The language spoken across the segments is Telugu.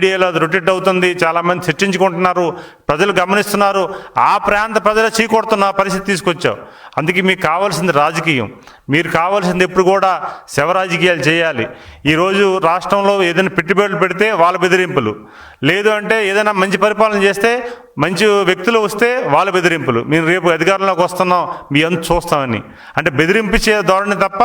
మీడియాలో అది రొటేట్ అవుతుంది. చాలామంది చర్చించుకుంటున్నారు. ప్రజలు గమనిస్తున్నారు. ఆ ప్రాంత ప్రజలు చీకొడుతున్న పరిస్థితి తీసుకొచ్చావు. అందుకే మీకు కావాల్సింది రాజకీయం. మీరు కావాల్సింది ఎప్పుడు కూడా శవ రాజకీయాలు చేయాలి ఈరోజు రాష్ట్రంలో ఏదైనా పెట్టుబడులు పెడితే వాళ్ళ బెదిరింపులు. లేదు అంటే ఏదైనా మంచి పరిపాలన చేస్తే మంచి వ్యక్తులు వస్తే వాళ్ళ బెదిరింపులు. మేము రేపు అధికారంలోకి వస్తున్నాం మీ అంత చూస్తామని. అంటే బెదిరింపించే ధోరణి తప్ప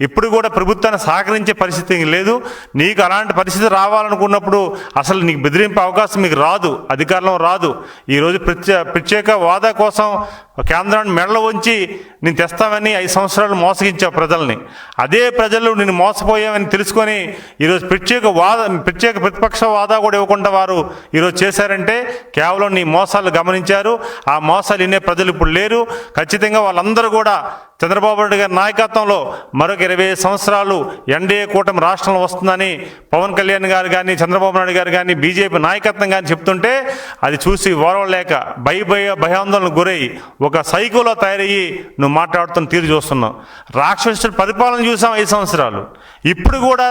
ఇప్పుడు కూడా ప్రభుత్వాన్ని సహకరించే పరిస్థితి లేదు. నీకు అలాంటి పరిస్థితి రావాలనుకున్నప్పుడు అసలు నీకు బెదిరింపే అవకాశం మీకు రాదు అధికారంలో రాదు. ఈరోజు ప్రత్యే ప్రత్యేక హోదా కోసం కేంద్రాన్ని మెడలో ఉంచి నేను తెస్తామని ఐదు సంవత్సరాలు మోసం మోసగించావు ప్రజల్ని. అదే ప్రజలు నేను మోసపోయామని తెలుసుకొని ఈరోజు ప్రత్యేక వాద ప్రత్యేక ప్రతిపక్ష వాదా కూడా ఇవ్వకుండా వారు ఈరోజు చేశారంటే కేవలం నీ మోసాలు గమనించారు. ఆ మోసాలు వినే ప్రజలు ఇప్పుడు లేరు. ఖచ్చితంగా వాళ్ళందరూ కూడా చంద్రబాబు నాయుడు గారి నాయకత్వంలో మరొక ఇరవై ఐదు సంవత్సరాలు ఎన్డీఏ కూటమి రాష్ట్రంలో వస్తుందని పవన్ కళ్యాణ్ గారు కానీ చంద్రబాబు నాయుడు గారు కానీ బీజేపీ నాయకత్వం కానీ చెప్తుంటే అది చూసి ఓరవలేక భయ భయ భయాందోళనకు గురై ఒక సైకోలో తయారయ్యి నువ్వు మాట్లాడుతున్న తీరు చూస్తున్నావు. రాక్షసుడు పరిపాలన చూసాం ఐదు సంవత్సరాలు. ఇప్పుడు కూడా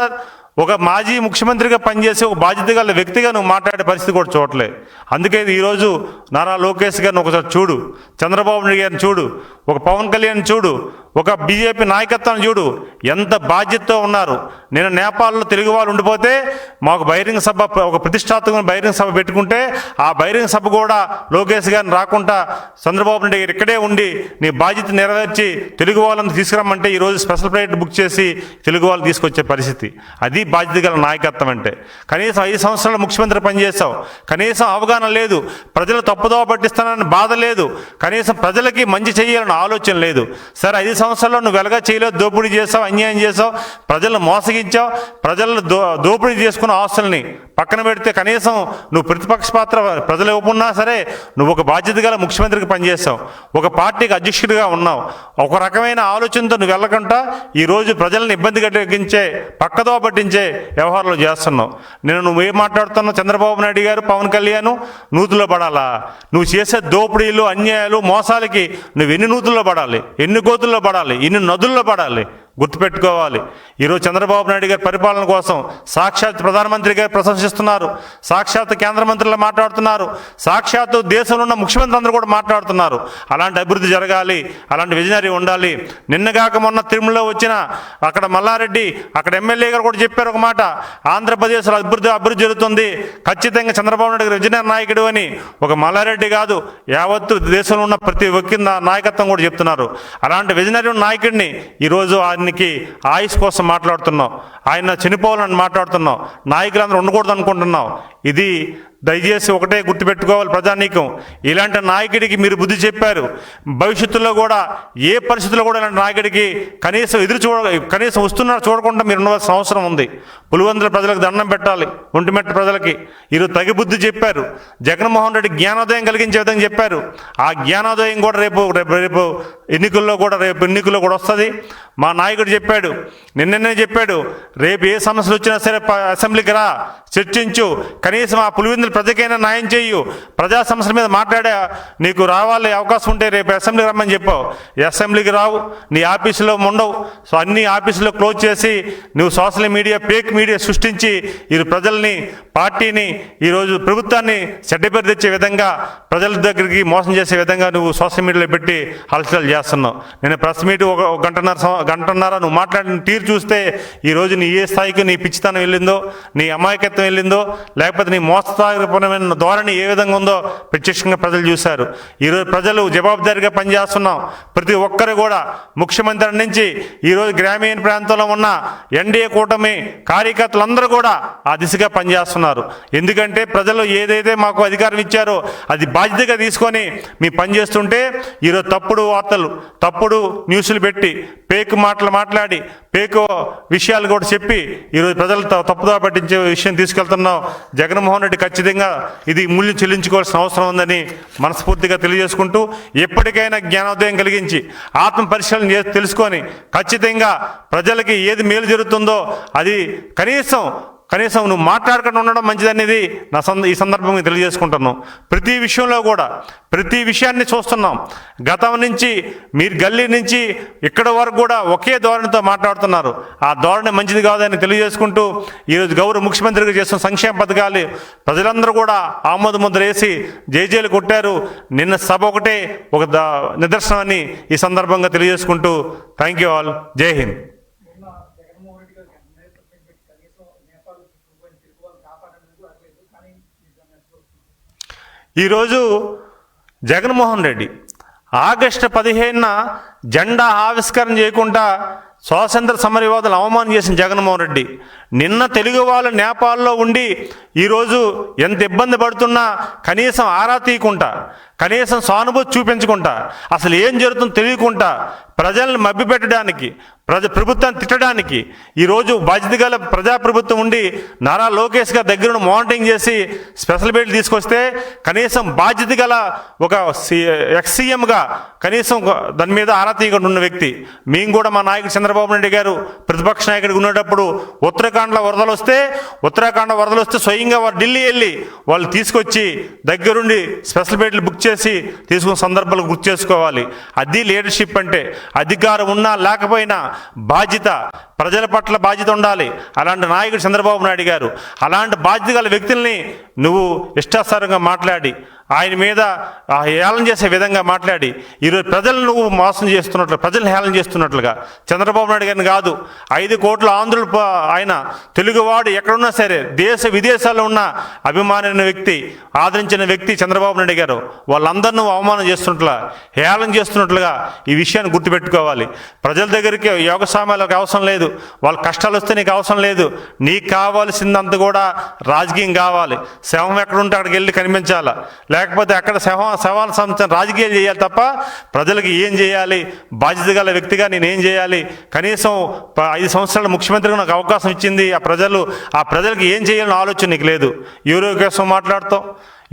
ఒక మాజీ ముఖ్యమంత్రిగా పనిచేసే ఒక బాధ్యత గల వ్యక్తిగా నువ్వు మాట్లాడే పరిస్థితి కూడా చూడలే. అందుకే ఈరోజు నారా లోకేష్ గారిని ఒకసారి చూడు చంద్రబాబు నాయుడు గారిని చూడు ఒక పవన్ కళ్యాణ్ చూడు ఒక బీజేపీ నాయకత్వం చూడు ఎంత బాధ్యతతో ఉన్నారు. నేను నేపాల్లో తెలుగు వాళ్ళు ఉండిపోతే మాకు బహిరంగ సభ ఒక ప్రతిష్టాత్మకమైన బహిరంగ సభ పెట్టుకుంటే ఆ బహిరంగ సభ కూడా లోకేష్ గారిని రాకుండా చంద్రబాబు నాయుడు గారు ఇక్కడే ఉండి నీ బాధ్యత నెరవేర్చి తెలుగు వాళ్ళని తీసుకురమ్మంటే ఈరోజు స్పెషల్ ఫ్లైట్ బుక్ చేసి తెలుగు వాళ్ళు తీసుకొచ్చే పరిస్థితి. అది బాధ్యత గల నాయకత్వం అంటే. కనీసం ఐదు సంవత్సరాలు ముఖ్యమంత్రి పనిచేస్తావు కనీసం అవగాహన లేదు. ప్రజలు తప్పుదోవ పట్టిస్తానని బాధ లేదు. కనీసం ప్రజలకి మంచి చేయాలని ఆలోచన లేదు. సరే ఐదు సంవత్సరాల్లో నువ్వు వెలగా చేయలేవు దోపిడీ చేసావు అన్యాయం చేసావు ప్రజలను మోసగించావు ప్రజలను దో దోపిడీ చేసుకున్న ఆస్తుల్ని పక్కన పెడితే కనీసం నువ్వు ప్రతిపక్ష పాత్ర ప్రజలు ఇవ్వకున్నా సరే నువ్వు ఒక బాధ్యత గల ముఖ్యమంత్రికి పనిచేస్తావు ఒక పార్టీకి అధ్యక్షుడిగా ఉన్నావు. ఒక రకమైన ఆలోచనతో నువ్వు వెళ్ళకుండా ఈరోజు ప్రజలను ఇబ్బంది కలిగించే పక్కదో పట్టించే వ్యవహారాలు చేస్తున్నావు. నేను నువ్వు ఏం మాట్లాడుతున్నావు? చంద్రబాబు నాయుడు గారు పవన్ కళ్యాణ్ నూతుల్లో పడాలా? నువ్వు చేసే దోపిడీలు అన్యాయాలు మోసాలకి నువ్వు ఎన్ని నూతుల్లో పడాలి? ఎన్ని గోతుల్లో పడాలి? ఇన్ని నదుల్లో పడాలి. గుర్తుపెట్టుకోవాలి. ఈరోజు చంద్రబాబు నాయుడు గారి పరిపాలన కోసం సాక్షాత్ ప్రధానమంత్రి గారు ప్రశంసిస్తున్నారు. సాక్షాత్ కేంద్ర మంత్రులు మాట్లాడుతున్నారు. సాక్షాత్తు దేశంలో ఉన్న ముఖ్యమంత్రి అందరూ కూడా మాట్లాడుతున్నారు. అలాంటి అభివృద్ధి జరగాలి అలాంటి విజనరీ ఉండాలి. నిన్నగాక మొన్న తిరుమలలో వచ్చిన అక్కడ మల్లారెడ్డి అక్కడ ఎమ్మెల్యే గారు కూడా చెప్పారు ఒక మాట. ఆంధ్రప్రదేశ్లో అభివృద్ధి అభివృద్ధి జరుగుతుంది. ఖచ్చితంగా చంద్రబాబు నాయుడు గారు విజయనగర నాయకుడు అని ఒక మల్లారెడ్డి కాదు యావత్తు దేశంలో ఉన్న ప్రతి ఒక్క నాయకత్వం కూడా చెప్తున్నారు. అలాంటి విజనరీ నాయకుడిని ఈరోజు ఆయనకి ఆయుష్ కోసం మాట్లాడుతున్నాం ఆయన చనిపోవాలని మాట్లాడుతున్నాం నాయకులందరూ ఉండకూడదు అనుకుంటున్నాం ఇది దయచేసి ఒకటే గుర్తుపెట్టుకోవాలి ప్రజానీకం. ఇలాంటి నాయకుడికి మీరు బుద్ధి చెప్పారు. భవిష్యత్తులో కూడా ఏ పరిస్థితుల్లో కూడా ఇలాంటి నాయకుడికి కనీసం ఎదురు చూడ కనీసం వస్తున్నారు చూడకుండా మీరు ఉండవలసిన అవసరం ఉంది. పులివందల ప్రజలకు దండం పెట్టాలి. ఒంటిమెట్ట ప్రజలకి. ఈరోజు తగి బుద్ధి చెప్పారు. జగన్మోహన్ రెడ్డి జ్ఞానోదయం కలిగించే విధంగా చెప్పారు. ఆ జ్ఞానోదయం కూడా రేపు రేపు రేపు ఎన్నికల్లో కూడా రేపు ఎన్నికల్లో కూడా వస్తుంది. మా నాయకుడు చెప్పాడు. నిన్ననే చెప్పాడు. రేపు ఏ సమస్యలు వచ్చినా సరే అసెంబ్లీకి రా. చర్చించు. కనీసం ఆ పులివెందుల ప్రజకైనా న్యాయం చేయు. ప్రజా సమస్యల మీద మాట్లాడే నీకు రావాలి అవకాశం ఉంటే రేపు అసెంబ్లీకి రమ్మని చెప్పావు అసెంబ్లీకి రావు నీ ఆఫీసులో ఉండవు సో అన్ని ఆఫీసులో క్లోజ్ చేసి నువ్వు సోషల్ మీడియా ఫేక్ మీడియా సృష్టించి వీరు ప్రజల్ని పార్టీని ఈరోజు ప్రభుత్వాన్ని చెడ్డపేరు తెచ్చే విధంగా ప్రజల దగ్గరికి మోసం చేసే విధంగా నువ్వు సోషల్ మీడియాలో పెట్టి హల్చల్ చేస్తున్నావు. నేను ప్రెస్ మీట్ ఒక గంటన్నర గంటన్నర నువ్వు మాట్లాడిన తీరు చూస్తే ఈరోజు నీ ఏ స్థాయికి నీ పిచ్చితనం వెళ్ళిందో నీ అమాయకత్వం వెళ్ళిందో లేకపోతే నీ జవాబుదారిపూర్ణమైన ధోరణి ఏ విధంగా ఉందో ప్రత్యక్షంగా ప్రజలు చూశారు. ఈరోజు ప్రజలు జవాబుదారిగా పనిచేస్తున్నాం. ప్రతి ఒక్కరు కూడా ముఖ్యమంత్రి నుంచి ఈరోజు గ్రామీణ ప్రాంతంలో ఉన్న ఎన్డీఏ కూటమి కార్యకర్తలందరూ కూడా ఆ దిశగా పనిచేస్తున్నారు. ఎందుకంటే ప్రజలు ఏదైతే మాకు అధికారం ఇచ్చారో అది బాధ్యతగా తీసుకొని మీ పనిచేస్తుంటే ఈరోజు తప్పుడు వార్తలు తప్పుడు న్యూస్లు పెట్టి పేకు మాటలు మాట్లాడి పేకు విషయాలు కూడా చెప్పి ఈరోజు ప్రజలు తప్పుదా పట్టించే విషయం తీసుకెళ్తున్నాం. జగన్మోహన్ రెడ్డి ఖచ్చితంగా ఇది మూల్యం చెల్లించుకోవాల్సిన అవసరం ఉందని మనస్ఫూర్తిగా తెలియజేసుకుంటూ ఎప్పటికైనా జ్ఞానోదయం కలిగించి ఆత్మ పరిశీలన తెలుసుకొని ఖచ్చితంగా ప్రజలకి ఏది మేలు జరుగుతుందో అది కనీసం కనీసం నువ్వు మాట్లాడకుండా ఉండడం మంచిదనేది నా సంద ఈ సందర్భంగా తెలియజేసుకుంటున్నాను ప్రతి విషయంలో కూడా ప్రతి విషయాన్ని చూస్తున్నాం. గతం నుంచి మీరు గల్లీ నుంచి ఇక్కడ వరకు కూడా ఒకే ధోరణితో మాట్లాడుతున్నారు. ఆ ధోరణి మంచిది కాదని తెలియజేసుకుంటూ ఈరోజు గౌరవ ముఖ్యమంత్రిగా చేస్తున్న సంక్షేమ పథకాలు ప్రజలందరూ కూడా ఆమోద ముద్ర వేసి జేజేలు కొట్టారు. నిన్న సభ ఒకటే ఒక నిదర్శనం అని ఈ సందర్భంగా తెలియజేసుకుంటూ థ్యాంక్ యూ ఆల్ జై హింద్ మొన్న జగన్మోహన్ రెడ్డి గారికి ఎమ్మెల్యే సబ్మిట్ పెట్టి కనీసం నేపాల్ పోయిన తిరుగు వాళ్ళు కాపాడడానికి కూడా అడగలేదు కానీ నిజంగా చూస్తున్నాం ఈరోజు జగన్మోహన్ రెడ్డి ఆగస్టు పదిహేనున జెండా ఆవిష్కరణ చేయకుండా స్వాతంత్ర సమరయోధులు అవమానం చేసిన జగన్మోహన్ రెడ్డి నిన్న తెలుగు వాళ్ళు నేపాల్లో ఉండి ఈరోజు ఎంత ఇబ్బంది పడుతున్నా కనీసం ఆరా తీయకుండా కనీసం సానుభూతి చూపించకుండా అసలు ఏం జరుగుతుందో తెలియకుండా ప్రజలను మభ్యపెట్టడానికి ప్రజ ప్రభుత్వాన్ని తిట్టడానికి ఈరోజు బాధ్యత గల ప్రజాప్రభుత్వం ఉండి నారా లోకేష్ గారి దగ్గర మానిటరింగ్ చేసి స్పెషల్ బెయిల్ తీసుకొస్తే కనీసం బాధ్యత గల ఒక సి ఎక్స్సీఎంగా కనీసం దాని మీద ఆరా తీయకుండా ఉన్న వ్యక్తి. మేము కూడా మా నాయకుడు చంద్రబాబు నాయుడు గారు ప్రతిపక్ష నాయకుడికి ఉండేటప్పుడు ఉత్తరాఖండ్లో వరదలు వస్తే ఉత్తరాఖండ్ వరదలు వస్తే స్వయంగా వారు ఢిల్లీ వెళ్ళి వాళ్ళు తీసుకొచ్చి దగ్గరుండి స్పెషల్ బెడ్లు బుక్ చేసి తీసుకున్న సందర్భాలు గుర్తు చేసుకోవాలి అది లీడర్షిప్ అంటే అధికారం ఉన్నా లేకపోయినా బాధ్యత ప్రజల పట్ల బాధ్యత ఉండాలి. అలాంటి నాయకుడు చంద్రబాబు నాయుడు గారు అలాంటి బాధ్యత గల వ్యక్తుల్ని నువ్వు ఇష్టాసారంగా మాట్లాడి ఆయన మీద హేళన చేసే విధంగా మాట్లాడి ఈరోజు ప్రజలను నువ్వు మోసం చేస్తున్నట్లు ప్రజలు హేళన చేస్తున్నట్లుగా. చంద్రబాబు నాయుడు గారిని కాదు ఐదు కోట్ల ఆంధ్రులు ఆయన తెలుగువాడు ఎక్కడున్నా సరే దేశ విదేశాల్లో ఉన్న అభిమానమైన వ్యక్తి ఆదరించిన వ్యక్తి చంద్రబాబు నాయుడు గారు. వాళ్ళందరూ నువ్వు అవమానం చేస్తున్నట్లుగా హేళన చేస్తున్నట్లుగా ఈ విషయాన్ని గుర్తుపెట్టుకోవాలి. ప్రజల దగ్గరికి యోగ సామాన్లకు అవసరం లేదు. వాళ్ళ కష్టాలు వస్తే నీకు అవసరం లేదు. నీకు కావాల్సిందంత కూడా రాజకీయం కావాలి. శవం ఎక్కడుంటే అక్కడికి వెళ్ళి కనిపించాలా. లేకపోతే అక్కడ శవం శవాల సంస్థ రాజకీయాలు చేయాలి తప్ప ప్రజలకు ఏం చేయాలి? బాధ్యత గల వ్యక్తిగా నేను ఏం చేయాలి? కనీసం ప- ఐదు సంవత్సరాల ముఖ్యమంత్రిగా నాకు అవకాశం ఇచ్చింది ఆ ప్రజలు. ఆ ప్రజలకు ఏం చేయాలని ఆలోచన నీకు లేదు. ఎవరో కోసం మాట్లాడతాం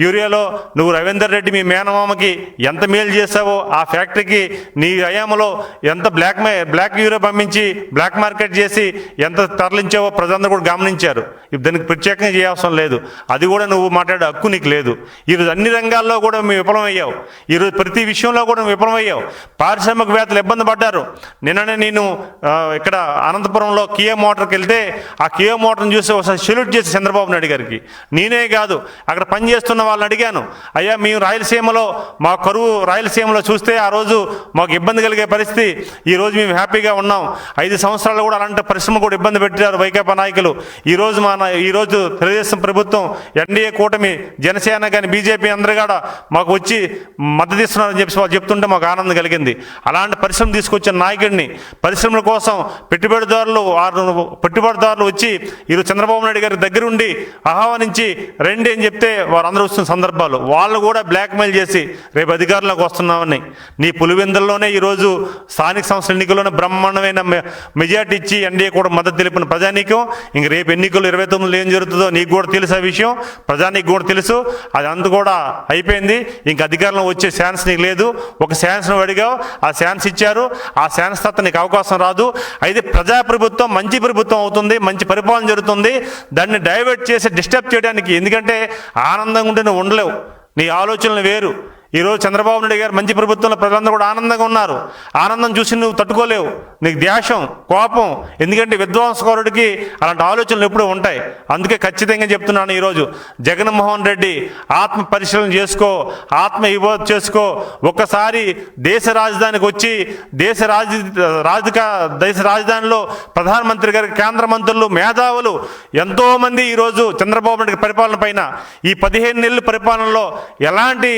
యూరియాలో నువ్వు రవీందర్ రెడ్డి మీ మేనమామకి ఎంత మేలు చేసావో ఆ ఫ్యాక్టరీకి నీ హయాంలో ఎంత బ్లాక్ బ్లాక్ యూరియా పంపించి బ్లాక్ మార్కెట్ చేసి ఎంత తరలించావో ప్రజలందరూ కూడా గమనించారు. దానికి ప్రత్యేకంగా చేయాల్సిన లేదు. అది కూడా నువ్వు మాట్లాడే హక్కు నీకు లేదు. ఈరోజు అన్ని రంగాల్లో కూడా మేము విఫలమయ్యావు. ఈరోజు ప్రతి విషయంలో కూడా విఫలమయ్యావు విఫలమయ్యావు. పారిశ్రామికవేత్తలు ఇబ్బంది పడ్డారు. నిన్ననే నేను ఇక్కడ అనంతపురంలో కియా మోటార్కి వెళ్తే ఆ కియా మోటార్ని చూసి ఒకసారి సెల్యూట్ చేసి చంద్రబాబు నాయుడు గారికి. నేనే కాదు అక్కడ పనిచేస్తున్న వాళ్ళని అడిగాను అయ్యా మేము రాయలసీమలో మా కరువు రాయలసీమలో చూస్తే ఆ రోజు మాకు ఇబ్బంది కలిగే పరిస్థితి. ఈ రోజు మేము హ్యాపీగా ఉన్నాం. ఐదు సంవత్సరాలు కూడా అలాంటి పరిశ్రమ కూడా ఇబ్బంది పెట్టారు వైకాపా నాయకులు. ఈ రోజు మా నా- ఈ రోజు తెలుగుదేశం ప్రభుత్వం ఎన్డీఏ కూటమి జనసేన కానీ బీజేపీ అందరూ కూడా మాకు వచ్చి మద్దతు ఇస్తున్నారని చెప్పి వాళ్ళు చెప్తుంటే మాకు ఆనందం కలిగింది. అలాంటి పరిశ్రమ తీసుకొచ్చిన నాయకుడిని పరిశ్రమల కోసం పెట్టుబడిదారులు వారు పెట్టుబడిదారులు వచ్చి ఈరోజు చంద్రబాబు నాయుడు గారి దగ్గర ఉండి ఆహ్వానించి రండి అని చెప్తే వారందరూ వస్తున్న సందర్భాలు వాళ్ళు కూడా బ్లాక్మెయిల్ చేసి రేపు అధికారంలోకి వస్తున్నామని నీ పులివెందుల్లోనే ఈరోజు స్థానిక సంస్థల ఎన్నికల్లోనే బ్రహ్మాండమైన మెజార్టీ ఇచ్చి ఎన్డీఏ కూడా మద్దతు తెలిపిన ప్రజానీకం. ఇంక రేపు ఎన్నికలు ఇరవై తొమ్మిదిలో ఏం జరుగుతుందో నీకు కూడా తెలుసు ఆ విషయం. ప్రజానికి కూడా తెలుసు. అది అంత కూడా అయిపోయింది. ఇంక అధికారంలో వచ్చే ఛాన్స్ నీకు లేదు. ఒక ఛాన్స్ నువ్వు అడిగావు. ఆ ఛాన్స్ ఇచ్చారు. ఆ ఛాన్స్ తర్వాత నీకు అవకాశం రాదు. అయితే ప్రజాప్రభుత్వం మంచి ప్రభుత్వం అవుతుంది మంచి పరిపాలన జరుగుతుంది. దాన్ని డైవర్ట్ చేసి డిస్టర్బ్ చేయడానికి ఎందుకంటే ఆనందంగా ఉంటే నువ్వు ఉండలేవు. నీ ఆలోచనలు వేరు. ఈరోజు చంద్రబాబు నాయుడు గారు మంచి ప్రభుత్వంలో ప్రజలందరూ కూడా ఆనందంగా ఉన్నారు. ఆనందం చూసి నువ్వు తట్టుకోలేవు. నీకు ద్వేషం కోపం ఎందుకంటే విధ్వంసకరుడికి అలాంటి ఆలోచనలు ఎప్పుడూ ఉంటాయి. అందుకే ఖచ్చితంగా చెప్తున్నాను ఈరోజు జగన్మోహన్ రెడ్డి ఆత్మ పరిశీలన చేసుకో ఆత్మ విబోధ చేసుకో. ఒక్కసారి దేశ రాజధానికి వచ్చి దేశ రాజ రాజక దేశ రాజధానిలో ప్రధానమంత్రి గారి కేంద్ర మంత్రులు మేధావులు ఎంతోమంది ఈరోజు చంద్రబాబు నాయుడు పరిపాలన పైన ఈ పదిహేను నెలల పరిపాలనలో ఎలాంటి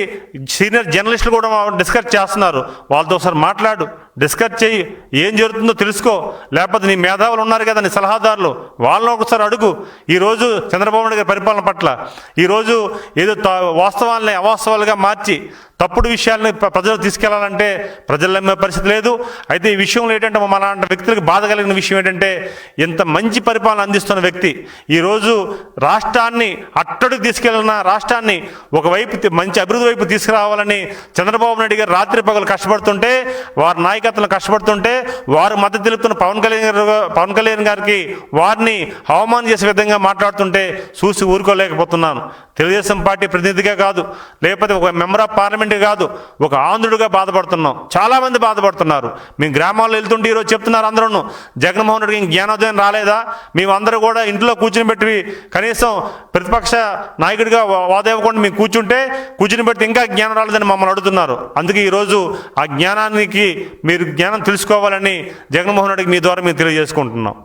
సీనియర్ జర్నలిస్టులు కూడా డిస్కస్ చేస్తున్నారు. వాళ్ళతో ఒకసారి మాట్లాడు. డిస్కస్ చేయి ఏం జరుగుతుందో తెలుసుకో. లేకపోతే నీ మేధావులు ఉన్నారు కదా నీ సలహాదారులు వాళ్ళని ఒకసారి అడుగు. ఈరోజు చంద్రబాబు నాయుడు గారి పరిపాలన పట్ల. ఈరోజు ఏదో వాస్తవాలని వాస్తవాల్ని అవాస్తవాలుగా మార్చి తప్పుడు విషయాల్ని ప్ర- ప్రజలు తీసుకెళ్ళాలంటే ప్రజలు నమ్మే పరిస్థితి లేదు. అయితే ఈ విషయంలో ఏంటంటే మన లాంటి వ్యక్తులకు బాధ కలిగిన విషయం ఏంటంటే ఇంత మంచి పరిపాలన అందిస్తున్న వ్యక్తి ఈరోజు రాష్ట్రాన్ని అట్టడికి తీసుకెళ్ళిన రాష్ట్రాన్ని ఒకవైపు మంచి అభివృద్ధి వైపు తీసుకురావాలని చంద్రబాబు నాయుడు గారు రాత్రి పగలు కష్టపడుతుంటే వారి నాయకులు కార్యకర్తలు కష్టపడుతుంటే వారు మద్దతు తెలుపుతున్న పవన్ కళ్యాణ్ గారు పవన్ కళ్యాణ్ గారికి వారిని అవమానం చేసే విధంగా మాట్లాడుతుంటే చూసి ఊరుకోలేకపోతున్నాను. తెలుగుదేశం పార్టీ ప్రతినిధిగా కాదు లేకపోతే ఒక మెంబర్ ఆఫ్ పార్లమెంట్ కాదు ఒక ఆంధ్రుడిగా బాధపడుతున్నాం. చాలామంది బాధపడుతున్నారు. మీ గ్రామాల్లో వెళ్తుంటే ఈరోజు చెప్తున్నారు అందరూ జగన్మోహన్ రెడ్డికి జ్ఞానోదయం రాలేదా? మేమందరూ కూడా ఇంట్లో కూర్చుని పెట్టి కనీసం ప్రతిపక్ష నాయకుడిగా వాదేవ్వకుండా మేము కూర్చుంటే కూర్చుని పెట్టి ఇంకా జ్ఞానం రాలేదని మమ్మల్ని అడుగుతున్నారు. అందుకే ఈరోజు ఆ జ్ఞానానికి మీరు జ్ఞానం తెలుసుకోవాలని జగన్మోహన్ రెడ్డికి మీ ద్వారా మేము తెలియజేసుకుంటున్నాం.